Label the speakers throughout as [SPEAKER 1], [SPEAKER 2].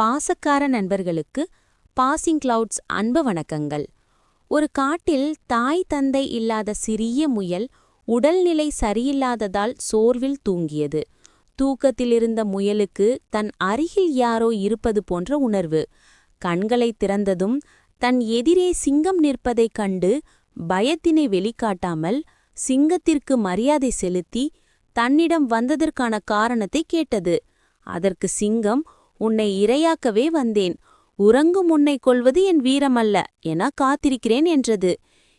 [SPEAKER 1] பாசக்கார நண்பர்களுக்கு passing clouds அன்பு வணக்கங்கள். ஒரு காட்டில் தாய் தந்தை இல்லாத சிறிய முயல் உடல்நிலை சரியில்லாததால் சோர்வில் தூங்கியது. தூக்கத்திலிருந்த முயலுக்கு தன் அருகில் யாரோ இருப்பது போன்ற உணர்வு. கண்களை திறந்ததும் தன் எதிரே சிங்கம் நிற்பதைக் கண்டு பயத்தினை வெளிக்காட்டாமல் சிங்கத்திற்கு மரியாதை செலுத்தி தன்னிடம் வந்ததற்கான காரணத்தை கேட்டது. அதற்கு சிங்கம் உன்னை இரையாக்கவே வந்தேன். உறங்கும் உன்னை கொள்வது என் வீரமல்ல என காத்திருக்கிறேன் என்றது.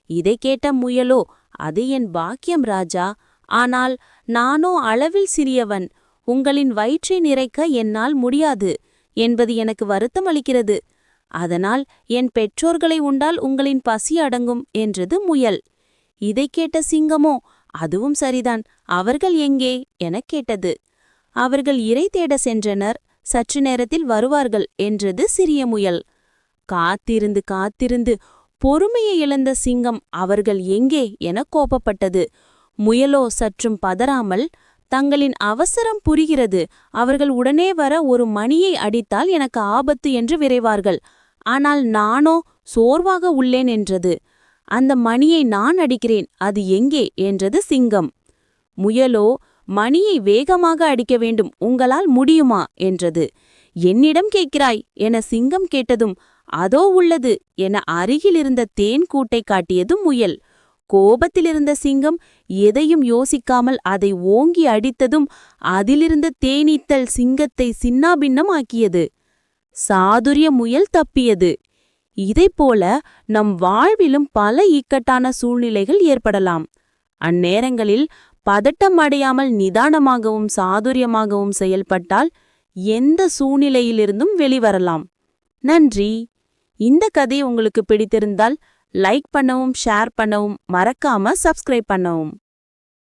[SPEAKER 1] இதை கேட்ட முயலோ அது என் பாக்கியம் ராஜா. ஆனால் நானோ அளவில் சிறியவன். உங்களின் வயிற்றை நிறைக்க என்னால் முடியாது என்பது எனக்கு வருத்தம் அளிக்கிறது. அதனால் என் பெற்றோர்களை உண்டால் உங்களின் பசி அடங்கும் என்றது முயல். இதைக் கேட்ட சிங்கமோ அதுவும் சரிதான். அவர்கள் எங்கே? எனக் கேட்டது. அவர்கள் இறை தேட சென்றனர். சற்று நேரத்தில் வருவார்கள் என்றது சிறிய முயல். காத்திருந்து காத்திருந்து பொறுமையை இழந்த சிங்கம் அவர்கள் எங்கே என கோபப்பட்டது. முயலோ சற்றும் பதறாமல் தங்களின் அவசரம் புரிகிறது. அவர்கள் உடனே வர ஒரு மணியை அடித்தால் எனக்கு ஆபத்து என்று விரைவார்கள். ஆனால் நானோ சோர்வாக உள்ளேன் என்றது. அந்த மணியை நான் அடிக்கிறேன். அது எங்கே? என்றது சிங்கம். முயலோ மணியை வேகமாக அடிக்க வேண்டும். உங்களால் முடியுமா? என்றது. என்னிடம் கேட்கிறாய்? என சிங்கம் கேட்டதும் அதோ உள்ளது என அருகிலிருந்த தேன் கூட்டை காட்டியது முயல். கோபத்திலிருந்த சிங்கம் எதையும் யோசிக்காமல் அதை ஓங்கி அடித்ததும் அதிலிருந்த தேனீத்தல் சிங்கத்தை சின்னாபின்னமாக்கியது. சாதுரிய முயல் தப்பியது. இதைப்போல நம் வாழ்விலும் பல இக்கட்டான சூழ்நிலைகள் ஏற்படலாம். அந்நேரங்களில் பதட்டம் அடையாமல் நிதானமாகவும் சாதுரியமாகவும் செயல்பட்டால் எந்த சூழ்நிலையிலிருந்தும் வெளிவரலாம். நன்றி. இந்த கதை உங்களுக்கு பிடித்திருந்தால் லைக் பண்ணவும் ஷேர் பண்ணவும் மறக்காம சப்ஸ்கிரைப் பண்ணவும்.